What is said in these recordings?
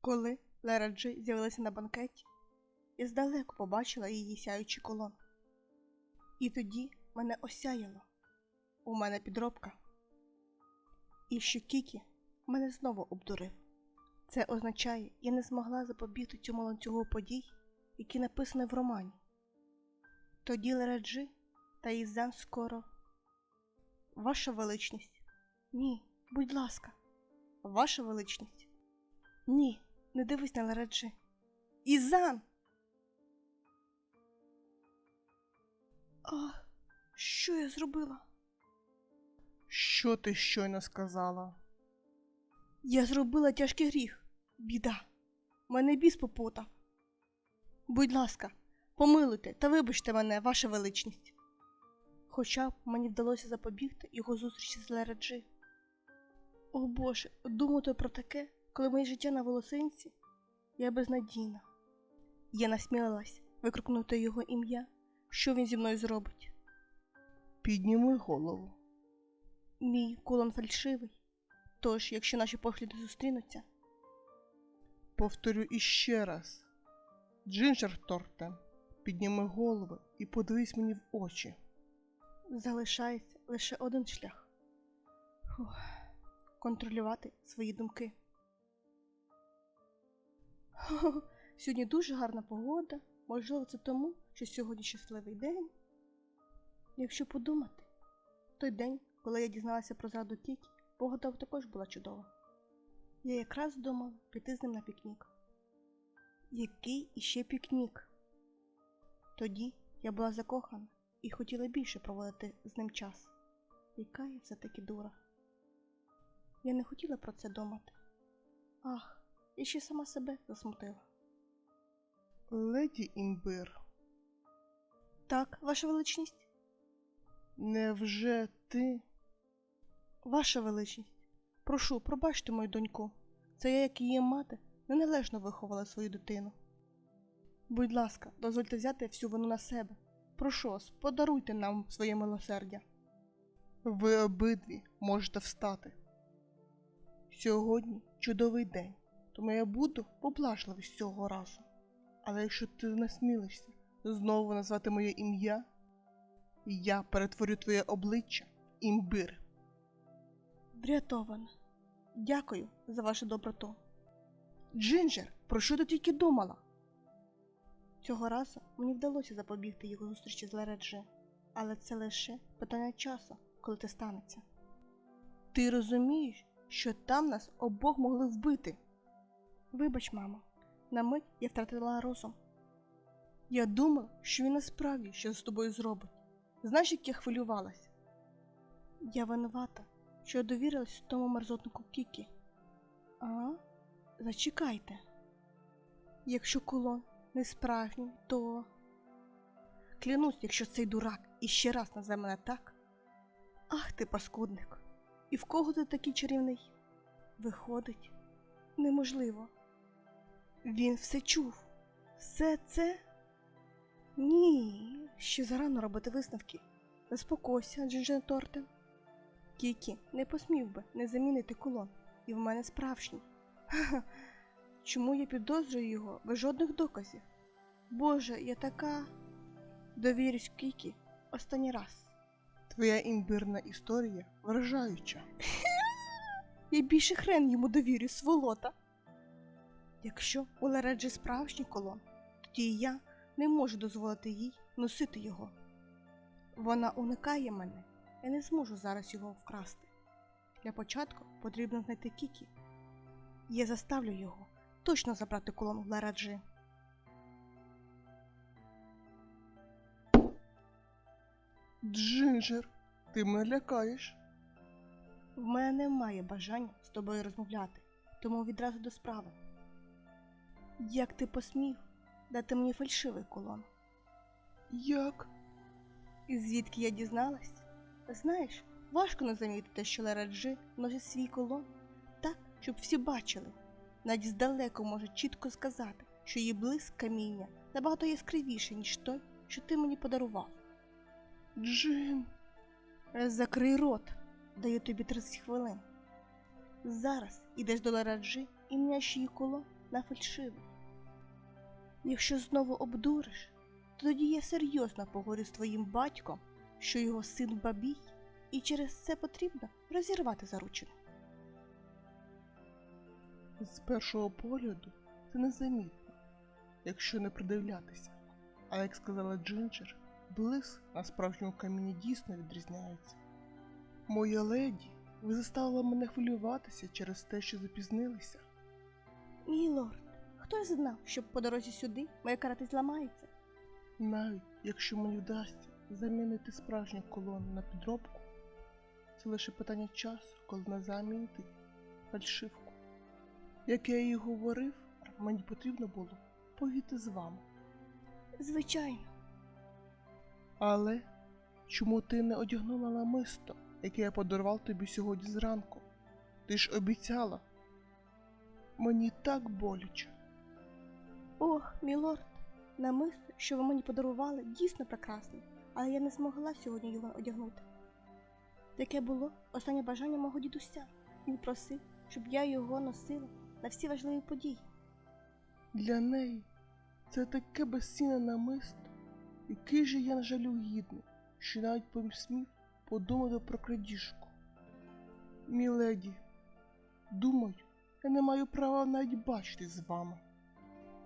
Коли Лера Джи з'явилася на банкеті, я здалеку побачила її сяючий колон. І тоді мене осяяло. У мене підробка. І що Кікі мене знову обдурив. Це означає, я не змогла запобігти цьому ланцюгу подій, які написані в романі. Тоді Лера Джи та Ізан скоро. Ваша величність. Ні, будь ласка. Ваша величність. Ні, не дивись на Лереджи. Ізан. А, що я зробила? Що ти щойно сказала? Я зробила тяжкий гріх. Біда. Мене біс попутав. Будь ласка, помилуйте та вибачте мене, ваша величність. Хоча б мені вдалося запобігти його зустрічі з Лереджи. О Боже, думати про таке, коли моє життя на волосинці, я безнадійна. Я насмілилась викрикнути його ім'я, що він зі мною зробить. Підніми голову. Мій кулон фальшивий. Тож, якщо наші погляди зустрінуться, Повторю іще раз. Джинджер Торте, підніми голову і подивись мені в очі. залишається лише один шлях Фух. контролювати свої думки. Сьогодні дуже гарна погода. Можливо, це тому, що сьогодні щасливий день. Якщо подумати, той день, коли я дізналася про зраду Кікі, погода також була чудова. Я якраз думала піти з ним на пікнік. Який іще пікнік? Тоді я була закохана і хотіла більше проводити з ним час. Яка я все-таки дура. Я не хотіла про це думати. Ах, і ще сама себе засмутила. Леді імбир, Так, ваша величність? невже ти? Ваша величність, прошу, пробачте мою доньку. Це я, як її мати, неналежно виховала свою дитину. Будь ласка, дозвольте взяти всю вину на себе. Прошу вас, подаруйте нам своє милосердя. Ви обидві можете встати. Сьогодні чудовий день, тому я буду поблажливий з цього разу. Але якщо ти насмілишся знову назвати моє ім'я, я перетворю твоє обличчя в імбир. Врятована. Дякую за вашу доброту. Джинджер, про що ти тільки думала? Цього разу мені вдалося запобігти його зустрічі з Лереджи, але це лише питання часу, коли це станеться. Ти розумієш, що там нас обох могли вбити. Вибач, мамо, на мить я втратила розум. Я думала, що він насправді щось з тобою зробить. Знаєш, як я хвилювалась? Я винувата, що я довірилась тому мерзотнику Кікі. А? Зачекайте. Якщо кулон не справжній, то. Клянусь, якщо цей дурак іще раз назве мене так. Ах ти, паскудник. І в кого ти такий чарівний? Виходить, неможливо. Він все чув. Все це. Ні, ще зарано робити висновки. Заспокойся, Джинджен Тортен. Кікі не посмів би не замінити кулон, і в мене справжній. Ха-ха. Чому я підозрюю його без жодних доказів? Боже, я така. Довірюсь Кікі останній раз. Твоя імбирна історія вражаюча. Я більше хрен йому довірю, сволота. Якщо у Лереджі справжній колон, тоді і я не можу дозволити їй носити його. Вона уникає мене, я не зможу зараз його вкрасти. Для початку потрібно знайти Кікі. Я заставлю його точно забрати колон у Лереджі. Джинджер, ти мене лякаєш. В мене немає бажання з тобою розмовляти, тому відразу до справи. Як ти посмів дати мені фальшивий колон? Як? І звідки я дізналась? Знаєш, важко не замітити, що Лераджи носить свій колон так, щоб всі бачили. Навіть здалеку може чітко сказати, що її блиск каміння набагато яскравіший, ніж той, що ти мені подарував. Джин. Закрий рот, даю тобі 30 хвилин. Зараз ідеш до Лераджи і міняєш її колон, на фальшивий. Якщо знову обдуриш, то тоді я серйозно поговорю з твоїм батьком, що його син бабій, і через це потрібно розірвати заручину. З першого погляду це незамітно, якщо не придивлятися. А як сказала Джинджер, блиск на справжньому камінні дійсно відрізняється. Моя леді, ви заставили мене хвилюватися через те, що запізнилися. Мій лорд, хто знав, що по дорозі сюди моя карата зламається? Навіть якщо мені вдасться замінити справжню колону на підробку, це лише питання часу, коли не замінити фальшивку. Як я і говорив, мені потрібно було поїти з вами. Звичайно, Але чому ти не одягнула намисто, яке я подарував тобі сьогодні зранку? Ти ж обіцяла. Мені так боляче. Ох, мій лорд, намисто, що ви мені подарували, дійсно прекрасне, але я не змогла сьогодні його одягнути. Таке було останнє бажання мого дідуся. Він просив, щоб я його носила на всі важливі події. Для неї це таке безцінне намисто, який же я жалюгідний, що навіть посмів подумати про крадіжку. Міледі, думаю, я не маю права навіть бачити з вами.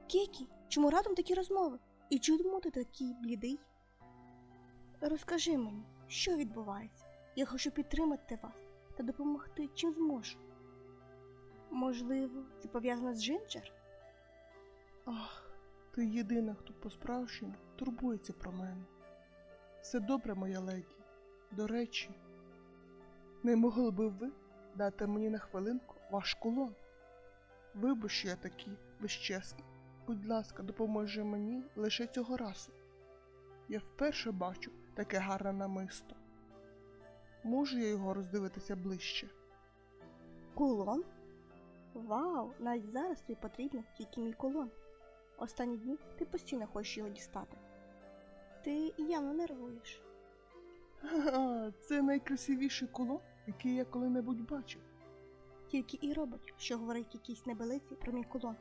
Кікі, чому радом такі розмови? І чому ти такий блідий? Розкажи мені, що відбувається? Я хочу підтримати вас та допомогти, чим зможу. Можливо, це пов'язано з Джинджер? Ах, ти єдина, хто по-справжньому турбується про мене. Все добре, моя леді. До речі, не могли би ви дати мені на хвилинку ваш кулон? Вибач, що я такий безчесний. Будь ласка, допоможи мені лише цього разу. Я вперше бачу таке гарне намисто. Можу я його роздивитися ближче? Кулон? Вау, навіть зараз тобі потрібен тільки мій кулон. Останні дні ти постійно хочеш його дістати. Ти явно нервуєш. Ха-ха, це найкрасивіший кулон, який я коли-небудь бачив. Тільки і робить, що говорить якісь небелиці про мій кулон.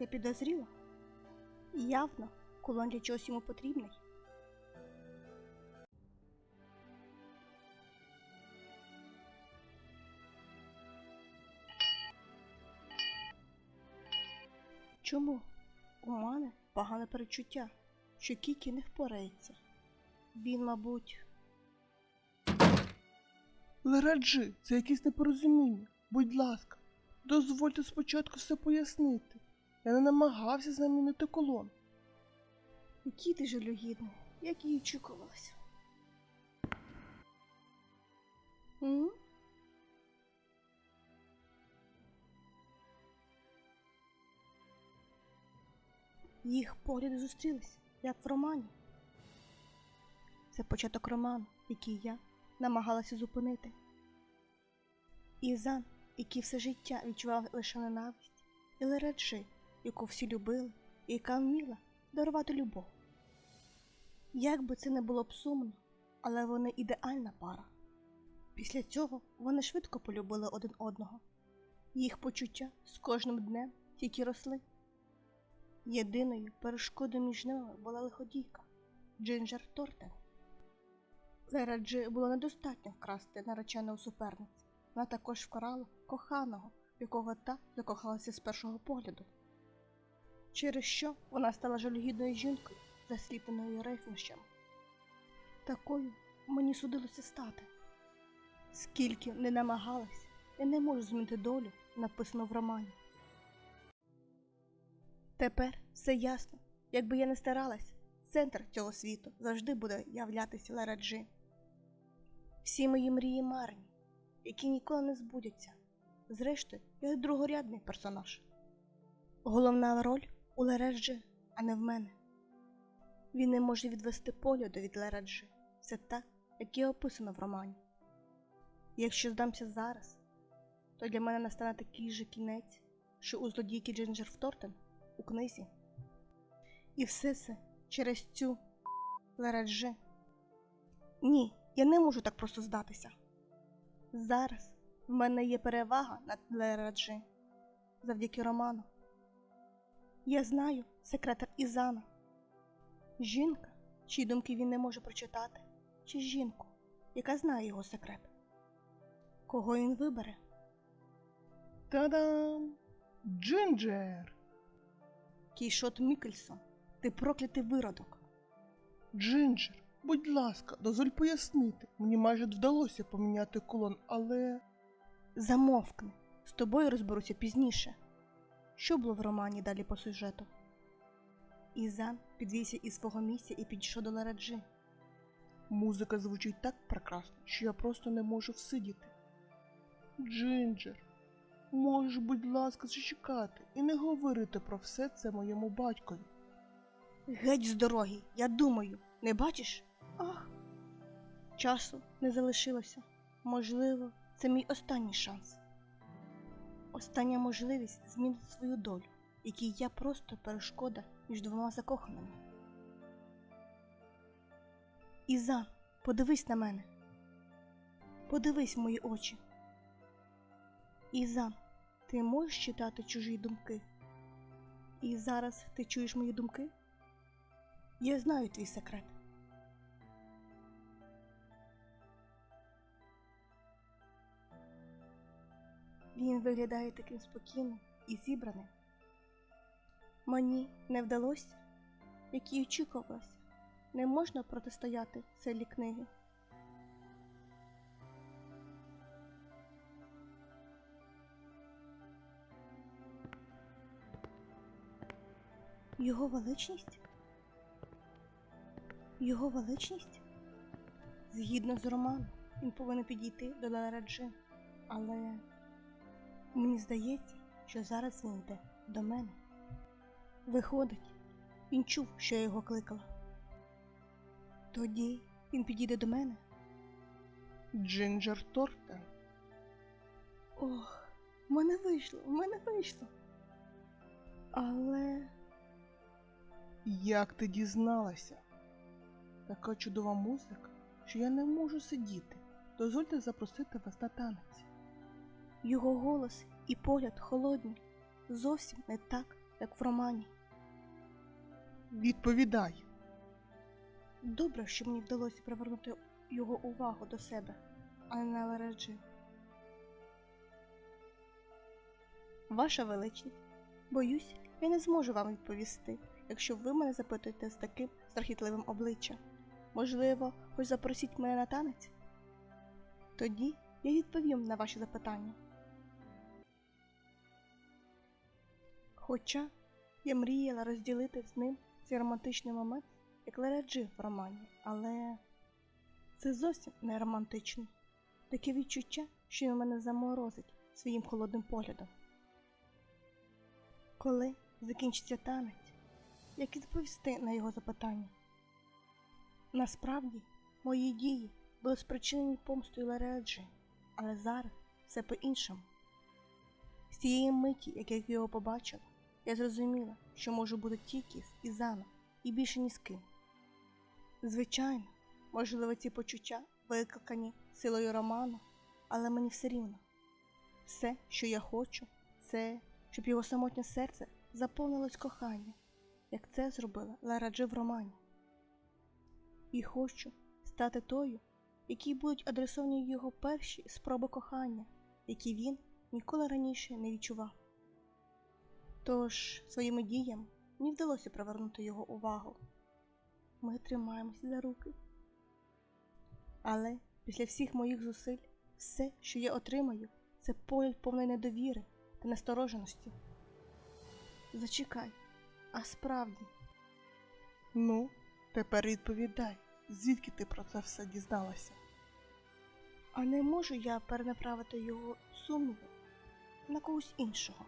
Я підозріла. Явно, кулон для чогось йому потрібний. Чому? У мене погане перечуття, що Кікі не впорається. Він, мабуть, Лераджи, це якесь непорозуміння. Будь ласка, дозвольте спочатку все пояснити. Я не намагався замінити колон. який ти жалюгідний, як і очікувалося. М? Їх погляди зустрілись, як в романі. Це початок роману, який я намагалася зупинити. Ізан, який все життя відчував лише ненависть, і Лераджи, яку всі любили, і яка вміла дарувати любов. Як би це не було б сумно, але вони ідеальна пара. Після цього вони швидко полюбили один одного. Їх почуття з кожним днем тільки росли. Єдиною перешкодою між ними була лиходійка Джинджер Тортен. Лера Джи було недостатньо вкрасти нареченого суперниць. Вона також вкрала коханого, якого та закохалася з першого погляду. Через що вона стала жалюгідною жінкою, засліпленою ревнощами. Такою мені судилося стати. Скільки не намагалась, я не можу змінити долю, написану в романі. Тепер все ясно. Якби я не старалась, центр цього світу завжди буде являтися лераджи. Всі мої мрії марні, які ніколи не збудяться. Зрештою, я другорядний персонаж. Головна роль у Лереджі, а не в мене. Він не може відвести погляду від Лереджі. Це так, як і описано в романі. Якщо здамся зараз, то для мене настане такий же кінець, що у злодійки Джинджер Втортен у книзі. І все це через цю Лереджі. Ні, я не можу так просто здатися. Зараз в мене є перевага над Лереджі завдяки роману. Я знаю секретар Ізана. Жінка, чиї думки він не може прочитати, чи жінку, яка знає його секрет. Кого він вибере? Та-дам! Джинджер! Кійшот Мікельсон, ти проклятий виродок. Джинджер, будь ласка, дозволь пояснити. Мені майже вдалося поміняти колон, але. Замовкни. З тобою розберуся пізніше. Що було в романі далі по сюжету? Ізан підвівся із свого місця і підійшов до Лараджи. Музика звучить так прекрасно, що я просто не можу всидіти. Джинджер, можеш, будь ласка, зачекати і не говорити про все це моєму батькові. Геть з дороги, я думаю, не бачиш? Ах. Часу не залишилося. Можливо, це мій останній шанс. Остання можливість змінити свою долю, якій я просто перешкода між двома закоханими. Ізан, подивись на мене. Подивись мої очі. Ізан, ти можеш читати чужі думки? І зараз ти чуєш мої думки? Я знаю твій секрет. Він виглядає таким спокійним і зібраним. Мені не вдалося, як і очікувалося. Не можна протистояти силі книги. Його величність? Його величність? Згідно з романом, він повинен підійти до Лараджи, але мені здається, що зараз він йде до мене. Виходить, він чув, що я його кликала. Тоді він підійде до мене. Джинджер Тортен. Ох, в мене вийшло, в мене вийшло. Але Як ти дізналася? Така чудова музика, що я не можу сидіти. Дозвольте запросити вас на танець. Його голос і погляд холодні, зовсім не так, як в романі. Відповідай. Добре, що мені вдалося привернути його увагу до себе, а не на Ваша величність, боюсь, я не зможу вам відповісти, якщо ви мене запитуєте з таким страхітливим обличчям. Можливо, хоч запросіть мене на танець? Тоді я відповім на ваші запитання. Хоча я мріяла розділити з ним цей романтичний момент, як Лераджи в романі, але це зовсім не романтично. Таке відчуття, що він мене заморозить своїм холодним поглядом. Коли закінчиться танець, як відповісти на його запитання? Насправді, мої дії були спричинені помстою Лареджі, але зараз все по-іншому. З тієї миті, як я його побачила, я зрозуміла, що можу бути тільки з Ізаном і більше ні з ким. Звичайно, можливо, ці почуття викликані силою роману, але мені все рівно. Все, що я хочу, це щоб його самотнє серце заповнилось кохання, як це зробила Лараджи в романі. І хочу стати тою, якій будуть адресовані його перші спроби кохання, які він ніколи раніше не відчував. Тож своїми діями мені вдалося привернути його увагу. Ми тримаємося за руки. Але після всіх моїх зусиль, все, що я отримаю, це погляд повної недовіри та настороженості. Зачекай, а справді, Ну, тепер відповідай, звідки ти про це все дізналася? а не можу я перенаправити його сумніви на когось іншого.